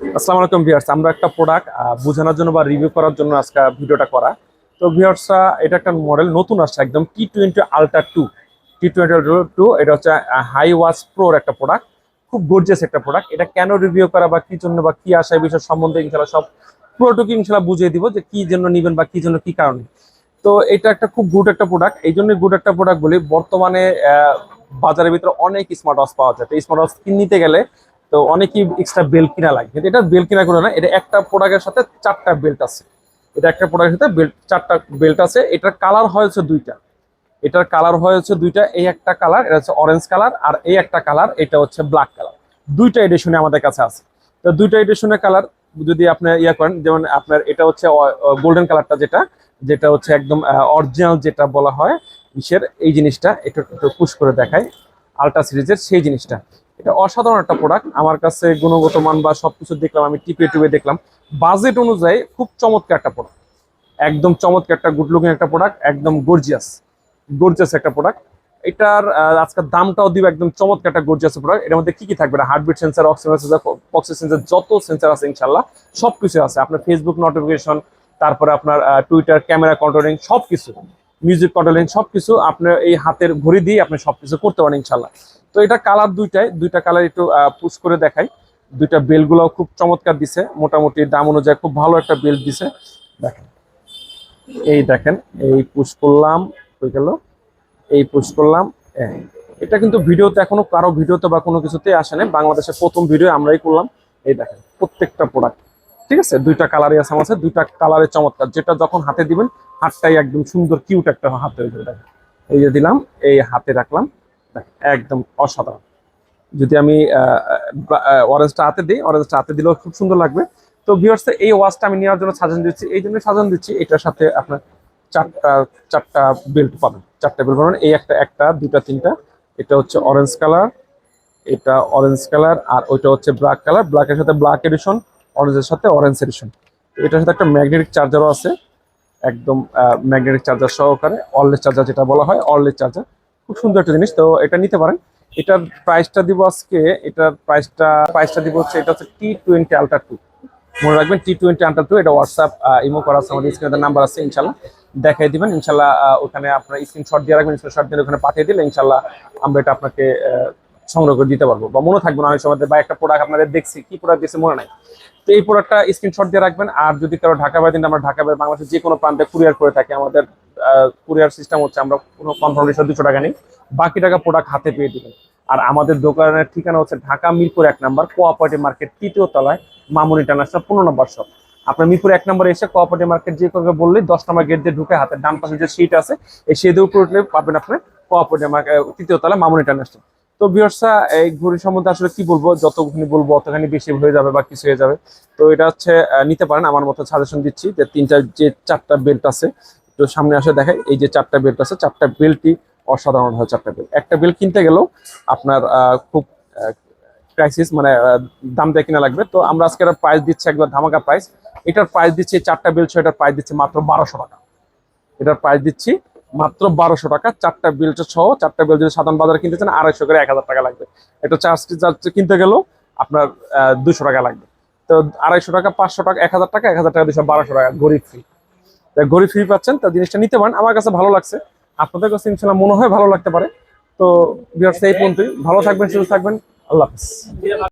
আসসালামু আলাইকুম ভিউয়ার্স, আমরা একটা প্রোডাক্ট বোঝানোর জন্য বা রিভিউ করার জন্য আজকে ভিডিওটা করা। তো ভিউয়ার্সরা, এটা একটা মডেল নতুন আসছে, একদম T twenty ultra two T twenty two এটা হচ্ছে হাই ওয়াচ প্রোর একটা প্রোডাক্ট খুব গর্জিয়াস একটা প্রোডাক্ট এটা কেন রিভিউ করা বা কি জন্য বা কি আসা এই বিষয় সম্বন্ধে ইনশাল্লাহ সব পুরোটুকু ইনশাল্লাহ বুঝিয়ে দিব যে কি জন্য নিবেন বা কি জন্য কি কারণে। তো এটা একটা খুব গুড একটা প্রোডাক্ট এই জন্য গুড একটা প্রোডাক্ট বলি, বর্তমানে বাজারের ভিতরে অনেক স্মার্ট ওয়াচ পাওয়া যায়। তো স্মার্ট ওয়াচ নিতে গেলে তো অনেকই এক্সট্রা বেল কিনা লাগে। কিন্তু এটা বেল কিনা করে না, এটা একটা প্রোডাক্টের সাথে চারটা বেল্ট আছে। এটা একটা প্রোডাক্টের সাথে বেল্ট চারটা বেল্ট আছে। এটার কালার হয়েছে দুইটা। এটার কালার হয়েছে দুইটা, এই একটা কালার এটা হচ্ছে অরেঞ্জ কালার আর এই একটা কালার এটা হচ্ছে ব্ল্যাক কালার দুইটা এডিশনে আমাদের কাছে আছে। তো দুইটা এডিশনের কালার যদি আপনি ইয়া করেন, যেমন আপনার এটা হচ্ছে গোল্ডেন কালারটা যেটা যেটা হচ্ছে একদম অরিজিনাল যেটা বলা হয়, ইসের এই জিনিসটা, একটু একটু পুশ করে দেখায় আলট্রা সিরিজের সেই জিনিসটা। এটা অসাধারণ একটা প্রোডাক্ট আমার কাছে গুণগত মান বা সবকিছু দেখলাম, আমি টিপে টিপে দেখলাম। বাজেট অনুযায়ী খুব চমৎকার একটা প্রোডাক্ট একদম চমৎকার একটা গুড লুকিং একটা প্রোডাক্ট একদম গর্জিয়াস গর্জিয়াস একটা প্রোডাক্ট এটার আজকের দামটাও দিব একদম চমৎকার একটা গর্জিয়াস প্রোডাক্টের মধ্যে কি কি থাকবে? Heartbeat sensor oxygen sensor oxygen sensor যত সেন্সার আছে ইনশাল্লাহ সব কিছু আছে। আপনার ফেসবুক নোটিফিকেশন তারপরে আপনার টুইটার ক্যামেরা কন্ট্রোলিং সব কিছু মিউজিক কন্ট্রোলিং সব কিছু আপনার এই হাতের ঘড়ি দিয়ে আপনি সব কিছু করতে পারেন ইনশাল্লাহ তো এটা কালার দুইটাই, দুইটা কালার একটু পুশ করে দেখাই। দুইটা বেলগুলোও খুব চমৎকার দিছে, মোটামুটি দাম অনুযায়ী খুব ভালো একটা বেল দিছে। দেখেন, এই দেখেন, এই পুশ করলাম, হয়ে গেল। এই পুশ করলাম। এটা কিন্তু ভিডিওতে এখনও, কারও ভিডিওতে বা কোনো কিছুতে আসে না বাংলাদেশের প্রথম ভিডিও আমরাই করলাম। এই দেখেন, প্রত্যেকটা প্রোডাক্ট ঠিক আছে? দুইটা কালারই আছে আমার দুইটা কালারের চমৎকার। যেটা যখন হাতে দিবেন, হাতটাই একদম সুন্দর কিউট একটা হাতে হয়ে যাবে। এই যে দিলাম, এই হাতে রাখলাম। একদম অসাধারণ। যদি আমি অরেঞ্জটা হাতে দিই অরেঞ্জটা হাতে দিলেও খুব সুন্দর লাগবে। তো ভিউয়ার্স এই ওয়াচটা আমি নেওয়ার জন্য সাজান দিচ্ছি। এই জন্য সাজান দিচ্ছি, এটার সাথে আপনার চারটা চারটা বেল্ট পাবেন। চারটা বেল্ট পাবেন। এই একটা একটা, দুটা, তিনটা। এটা হচ্ছে অরেঞ্জ কালার এটা অরেঞ্জ কালার আর ওইটা হচ্ছে ব্ল্যাক কালার ব্ল্যাকের সাথে ব্ল্যাক এডিশন অরেঞ্জের সাথে অরেঞ্জ এডিশন এটার সাথে একটা ম্যাগনেটিক চার্জারও আছে। একদম ম্যাগনেটিক চার্জার সহকারে। অনলেস চার্জার যেটা বলা হয় অনলেস চার্জার খুব সুন্দর একটা জিনিস, তো এটা নিতে পারেন। এটার প্রাইসটা দিব আজকে, এটার প্রাইসটা প্রাইসটা দিব হচ্ছে, এটা হচ্ছে টি টোয়েন্টি আলট্রা টু মনে রাখবেন টি টোয়েন্টি আলট্রা টু এটা হোয়াটসঅ্যাপ ইমো করা আছে, আমাদের স্ক্রিনে নাম্বার আছে, ইনশাল্লাহ। দেখাই দিবেন, ইনশাল্লাহ ওখানে আপনার স্ক্রিনশট দিয়ে রাখবেন স্ক্রিনশট দিয়ে ওখানে পাঠিয়ে দিলে ইনশাল্লাহ আমরা এটা আপনাকে সংগ্রহ করে দিতে পারব। বা মনে থাকবে না, অনেক সময় বা একটা প্রোডাক্ট আপনাদের দেখছি, কি প্রোডাক্ট দিয়েছে মনে নাই। তো এই প্রোডাক্টটা স্ক্রিনশট দিয়ে রাখবেন, আর যদি কারও ঢাকা বাইরে আমরা ঢাকা বাইরে বাংলাদেশের যে কোনো প্রান্তে কুরিয়ার করে থাকি, আমাদের কুরিয়ার সিস্টেম হচ্ছে, আমরা কোনো কনফার্মেশন দুশো টাকা নেই। বাকি টাকা প্রোডাক্ট হাতে পেয়ে দিবেন। আর আমাদের দোকানের ঠিকানা হচ্ছে ঢাকা মিরপুর এক নম্বর কোঅপারেটিভ মার্কেট, তৃতীয় তলায়, মামুন ইন্টারন্যাশনাল, পনেরো নম্বর শপ আপনার মিরপুর এক নম্বরে এসে কোঅপারেটিভ মার্কেট যে কাউকে বললেই দশ নম্বর গেট দিয়ে ঢুকে হাতের ডান পাশে যে সিট আছে, এই সিটের উপর উঠলে পাবেন আপনার কোঅপারেটিভ মার্কেট তৃতীয় তলায় মামুন ইন্টারন্যাশনাল। তো বিয়র্সা এই ঘড়ি সম্বন্ধে আসলে কি বলব? যতখানি বলব, অতখানি বেশি হয়ে যাবে বা কিছু হয়ে যাবে। তো এটা হচ্ছে নিতে পারেন। আমার মতো সাজেশন দিচ্ছি যে তিনটা, যে চারটা বেল্ট আছে তো সামনে আসে দেখাই এই যে চারটা বেল্ট আছে, চারটা বেল্টই অসাধারণ হয় চারটা বেল্ট একটা বেল্ট কিনতে গেলেও আপনার খুব ক্রাইসিস মানে দাম দিয়ে কিনা লাগবে। তো আমরা আজকে একটা প্রাইস দিচ্ছি একবার ধামাকা প্রাইস এটার প্রাইস দিচ্ছি চারটা বেল্ট এটার প্রাইস দিচ্ছি মাত্র বারোশো টাকা। এটার প্রাইস দিচ্ছি মাত্র বারোশো টাকা। চারটা বেল্ট সহ, চারটা বেল্ট যদি সাধারণ বাজারে কিনতে চান, আড়াইশো করে এক হাজার টাকা লাগবে। এটা চার্জ চার্জ কিনতে গেলেও আপনার দুশো টাকা লাগবে। তো আড়াইশো টাকা, পাঁচশো টাকা, এক হাজার টাকা, এক হাজার টাকা, দুশো, বারোশো টাকা, গরিব ফ্রি গরিব ফ্রি পাচ্ছেন তা জিনিসটা নিতে পারেন। আমার কাছে ভালো লাগছে। আপনাদের কাছে ইনশাল্লাহ মনে হয় ভালো লাগতে পারে। তো বিহার সেই পর্যন্তই। ভালো থাকবেন, সুস্থ থাকবেন। আল্লাহ হাফিজ।